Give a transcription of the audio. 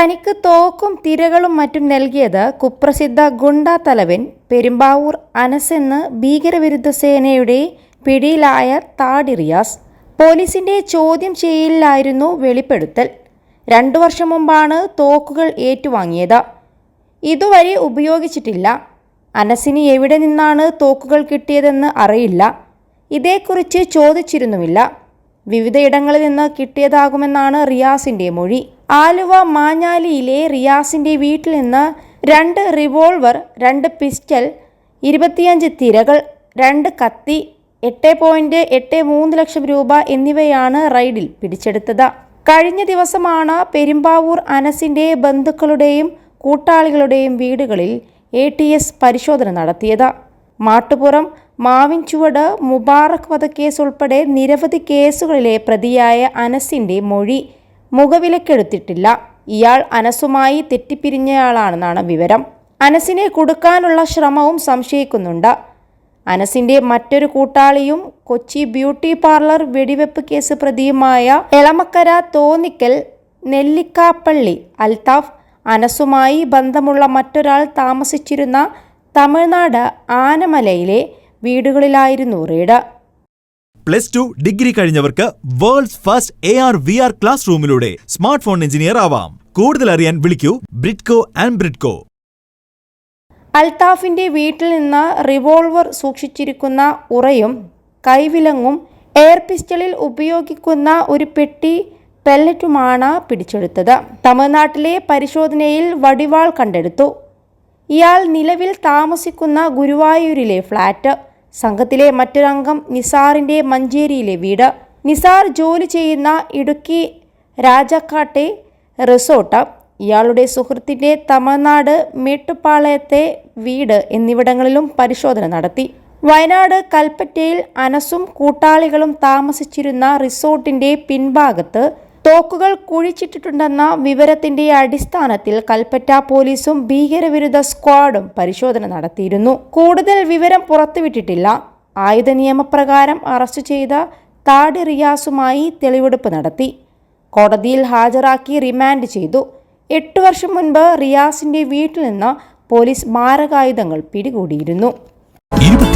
തനിക്ക് തോക്കും തിരകളും മറ്റും നൽകിയത് കുപ്രസിദ്ധ ഗുണ്ട തലവൻ പെരുമ്പാവൂർ അനസ് എന്ന് ഭീകരവിരുദ്ധ സേനയുടെ പിടിയിലായ താഡിറിയാസ് പോലീസിന്റെ ചോദ്യം ചെയ്യലിലായിരുന്നു വെളിപ്പെടുത്തൽ. രണ്ടു വർഷം മുമ്പാണ് തോക്കുകൾ ഏറ്റുവാങ്ങിയത്. ഇതുവരെ ഉപയോഗിച്ചിട്ടില്ല. അനസിന് എവിടെ നിന്നാണ് തോക്കുകൾ കിട്ടിയതെന്ന് അറിയില്ല. ഇതേക്കുറിച്ച് ചോദിച്ചിരുന്നുമില്ല. വിവിധയിടങ്ങളിൽ നിന്ന് കിട്ടിയതാകുമെന്നാണ് റിയാസിന്റെ മൊഴി. ആലുവ മാഞ്ഞാലിയിലെ റിയാസിന്റെ വീട്ടിൽ നിന്ന് രണ്ട് റിവോൾവർ രണ്ട് പിസ്റ്റൽ ഇരുപത്തിയഞ്ച് തിരകൾ രണ്ട് കത്തി എട്ട് പോയിന്റ് എട്ട് മൂന്ന് ലക്ഷം രൂപ എന്നിവയാണ് റൈഡിൽ പിടിച്ചെടുത്തത്. കഴിഞ്ഞ ദിവസമാണ് പെരുമ്പാവൂർ അനസിന്റെ ബന്ധുക്കളുടെയും കൂട്ടാളികളുടെയും വീടുകളിൽ എ ടി എസ് പരിശോധന നടത്തിയത്. മാട്ടുപുറം മാവിൻചുവട് മുബാറക് വധക്കേസ് ഉൾപ്പെടെ നിരവധി കേസുകളിലെ പ്രതിയായ അനസിന്റെ മൊഴി മുഖവിലക്കെടുത്തിട്ടില്ല. ഇയാൾ അനസുമായി തെറ്റിപ്പിരിഞ്ഞയാളാണെന്നാണ് വിവരം. അനസിനെ കൊടുക്കാനുള്ള ശ്രമവും സംശയിക്കുന്നുണ്ട്. അനസിന്റെ മറ്റൊരു കൂട്ടാളിയും കൊച്ചി ബ്യൂട്ടി പാർലർ വെടിവെപ്പ് കേസ് പ്രതിയുമായ എളമക്കര തോന്നിക്കൽ നെല്ലിക്കാപ്പള്ളി അൽതാഫ് അനസുമായി ബന്ധമുള്ള മറ്റൊരാൾ താമസിച്ചിരുന്ന തമിഴ്നാട് ആനമലയിലെ വീടുകളിലായിരുന്നു raid. Plus two degree കഴിഞ്ഞവർക്ക് world's first A R V R class റൂമിലൂടെ smart phone engineer ആവാം. കൂടുതൽ അറിയാൻ വിളിക്കൂ ബ്രിഡ്കോ ആൻഡ് ബ്രിഡ്കോ അൽത്താഫിന്റെ വീട്ടിൽ നിന്ന് റിവോൾവർ സൂക്ഷിച്ചിരിക്കുന്ന ഉറയും കൈവിലങ്ങും എയർ പിസ്റ്റളിൽ ഉപയോഗിക്കുന്ന ഒരു പെട്ടി പെല്ലറ്റുമാണ് പിടിച്ചെടുത്തത്. തമിഴ്നാട്ടിലെ പരിശോധനയിൽ വടിവാൾ കണ്ടെടുത്തു. ഇയാൾ നിലവിൽ താമസിക്കുന്ന ഗുരുവായൂരിലെ ഫ്ളാറ്റ് സംഘത്തിലെ മറ്റൊരംഗം നിസാറിന്റെ മഞ്ചേരിയിലെ വീട്. നിസാർ ജോലി ചെയ്യുന്ന ഇടുക്കി രാജക്കാട്ടെ റിസോർട്ട്. ഇയാളുടെ സുഹൃത്തിന്റെ തമിഴ്നാട് മേട്ടുപാളയത്തെ വീട് എന്നിവിടങ്ങളിലും പരിശോധന നടത്തി. വയനാട് കൽപ്പറ്റയിൽ അനസും കൂട്ടാളികളും താമസിച്ചിരുന്ന റിസോർട്ടിന്റെ പിൻഭാഗത്ത് തോക്കുകൾ കുഴിച്ചിട്ടിട്ടുണ്ടെന്ന വിവരത്തിന്റെ അടിസ്ഥാനത്തിൽ കൽപ്പറ്റ പോലീസും ഭീകരവിരുദ്ധ സ്ക്വാഡും പരിശോധന നടത്തിയിരുന്നു. കൂടുതൽ വിവരം പുറത്തുവിട്ടിട്ടില്ല. ആയുധ നിയമപ്രകാരം അറസ്റ്റ് ചെയ്ത താടി റിയാസുമായി തെളിവെടുപ്പ് നടത്തി. കോടതിയിൽ ഹാജരാക്കി റിമാൻഡ് ചെയ്തു. എട്ടു വർഷം മുൻപ് റിയാസിന്റെ വീട്ടിൽ നിന്ന് പോലീസ് മാരകായുധങ്ങൾ പിടികൂടിയിരുന്നു.